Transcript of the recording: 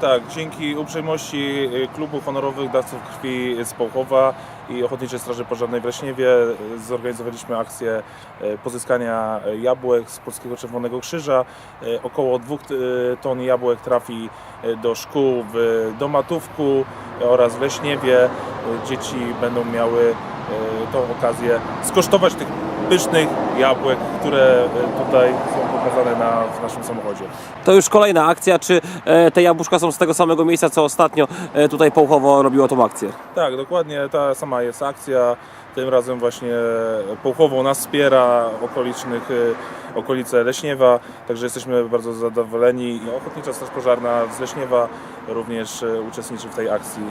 Tak, dzięki uprzejmości y, Klubu Honorowych Dawców Krwi z Połchowa i Ochotniczej Straży Pożarnej w Leśniewie y, zorganizowaliśmy akcję pozyskania jabłek z Polskiego Czerwonego Krzyża. Około dwóch ton jabłek trafi do szkół w Domatówku oraz w Leśniewie. Dzieci będą miały tą okazję skosztować tych pysznych jabłek, które y, tutaj są pokazane na, w naszym samochodzie. To już kolejna akcja. Czy e, te jabłuszka są z tego samego miejsca, co ostatnio e, tutaj Połchowo robiło tą akcję? Tak, dokładnie ta sama jest akcja. Tym razem właśnie Połchowo nas wspiera, okolicznych, okolice Leśniewa, także jesteśmy bardzo zadowoleni. Ochotnicza Straż Pożarna z Leśniewa również uczestniczy w tej akcji.